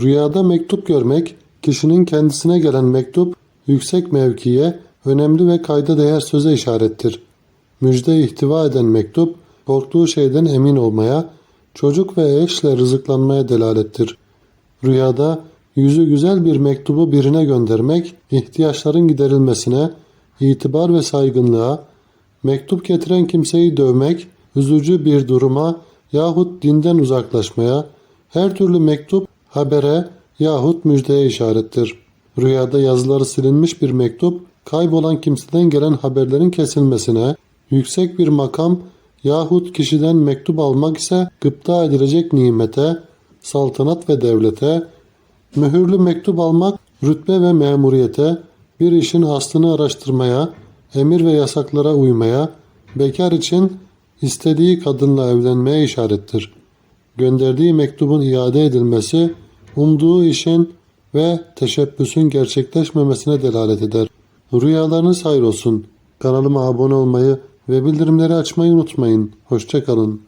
Rüyada mektup görmek, kişinin kendisine gelen mektup, yüksek mevkiye, önemli ve kayda değer söze işarettir. Müjde ihtiva eden mektup, korktuğu şeyden emin olmaya, çocuk ve eşle rızıklanmaya delalettir. Rüyada yüzü güzel bir mektubu birine göndermek, ihtiyaçların giderilmesine, itibar ve saygınlığa, mektup getiren kimseyi dövmek, üzücü bir duruma yahut dinden uzaklaşmaya, her türlü mektup habere yahut müjdeye işarettir. Rüyada yazıları silinmiş bir mektup, kaybolan kimseden gelen haberlerin kesilmesine, yüksek bir makam yahut kişiden mektup almak ise gıpta edilecek nimete, saltanat ve devlete, mühürlü mektup almak rütbe ve memuriyete, bir işin aslını araştırmaya, emir ve yasaklara uymaya, bekar için istediği kadınla evlenmeye işarettir. Gönderdiği mektubun iade edilmesi, umduğu işin ve teşebbüsün gerçekleşmemesine delalet eder. Rüyalarınız hayır olsun. Kanalıma abone olmayı ve bildirimleri açmayı unutmayın. Hoşçakalın.